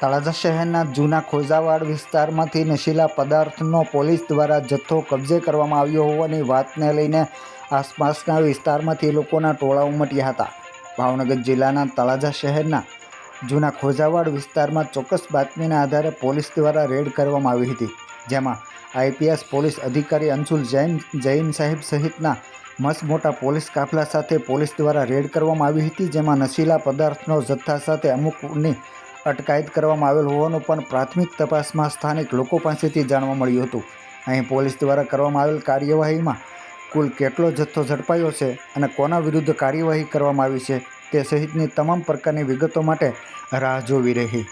તળાજા શહેરના જૂના ખોજાવાડ વિસ્તારમાંથી નશીલા પદાર્થનો પોલીસ દ્વારા જથ્થો કબજે કરવામાં આવ્યો હોવાની વાતને લઈને આસપાસના વિસ્તારમાંથી લોકોના ટોળા ઉમટ્યા હતા. ભાવનગર જિલ્લાના તળાજા શહેરના જૂના ખોજાવાડ વિસ્તારમાં ચોક્કસ બાતમીના આધારે પોલીસ દ્વારા રેડ કરવામાં આવી હતી, જેમાં આઈપીએસ પોલીસ અધિકારી અંશુલ જૈન જૈન સાહેબ સહિતના મસ્ત મોટા પોલીસ કાફલા સાથે પોલીસ દ્વારા રેડ કરવામાં આવી હતી, જેમાં નશીલા પદાર્થનો જથ્થા સાથે અમુકની અટકાયત કરવામાં આવેલ હોવાનું પણ પ્રાથમિક તપાસમાં સ્થાનિક લોકો પાસેથી જાણવા મળ્યું હતું. અહીં પોલીસ દ્વારા કરવામાં આવેલ કાર્યવાહીમાં કુલ કેટલો જથ્થો ઝડપાયો છે અને કોના વિરુદ્ધ કાર્યવાહી કરવામાં આવી છે તે સહિતની તમામ પ્રકારની વિગતો માટે રાહ જોવી રહી.